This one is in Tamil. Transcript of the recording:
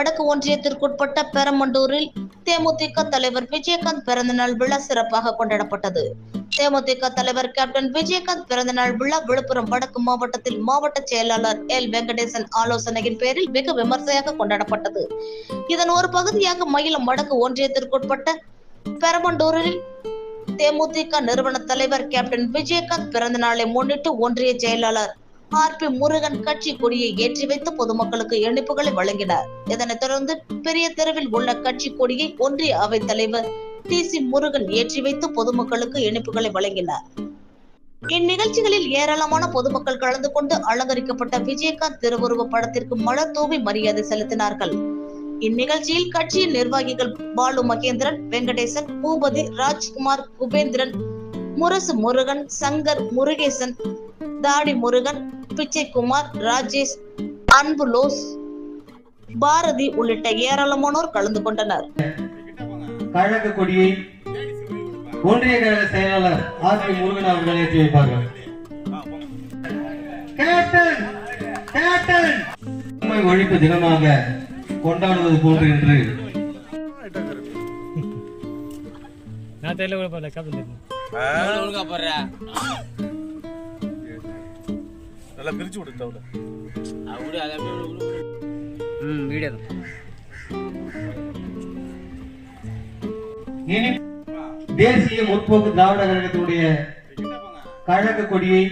வடக்கு ஒன்றியத்திற்குட்பட்ட பெரம்பண்டூரில் தேமுதிக தலைவர் விஜயகாந்த் பிறந்தநாள் விழா சிறப்பாக கொண்டாடப்பட்டது. தேமுதிக தலைவர் கேப்டன் விஜயகாந்த் பிறந்தநாள் விழா விழுப்புரம் வடக்கு மாவட்டத்தில் மாவட்ட செயலாளர் எல். வெங்கடேசன் ஆலோசனையின் பேரில் வெகு விமர்சையாக கொண்டாடப்பட்டது. இதன் ஒரு பகுதியாக மயிலம் வடக்கு ஒன்றியத்திற்குட்பட்ட பெரம்பண்டூரில் தேமுதிக நிறுவன தலைவர் கேப்டன் விஜயகாந்த் பிறந்த நாளை முன்னிட்டு ஒன்றிய செயலாளர் ஆர் பி முருகன் கட்சி கொடியை ஏற்றி வைத்து பொதுமக்களுக்கு இனிப்புகளை வழங்கினார். இதனைத் தொடர்ந்து பெரிய தெருவில் உள்ள கட்சி கொடியை ஒன்றிய அவைத் தலைவர் டி சி முருகன் ஏற்றி வைத்து பொதுமக்களுக்கு இனிப்புகளை வழங்கினார். இந்நிகழ்ச்சிகளில் ஏராளமான பொதுமக்கள் கலந்து கொண்டு அலங்கரிக்கப்பட்ட விஜயகாந்த் திருவுருவ படத்திற்கு மலர் தூவி மரியாதை செலுத்தினார்கள். இந்நிகழ்ச்சியில் கட்சியின் நிர்வாகிகள் பாலு மகேந்திரன் வெங்கடேசன் பூபதி ராஜ்குமார் குபேந்திரன் முரசு முருகன் சங்கர் முருகேசன் தாடி முருகன் பிச்சைக்குமார் ராஜேஷ் அன்புலோஸ் பாரதி உள்ளிட்ட ஏராளமானோர் கலந்து கொண்டனர். கழக கொடியை ஒன்றிய கழக செயலாளர் ஆர் பி முருகன் அவர்கள் ஏற்றி வைப்பார்கள். கேப்டன்! கேப்டன்! வறுமை ஒழிப்பு தினமாக கொண்டாடுவது போன்று இன்று. நான் தெரியல கூட போடல நல்லா பிரிச்சு விடு தவிர அப்படி அதை. ம் வீடியோ தேசிய முற்போக்கு திராவிட கழகத்தினுடைய கழக கொடியை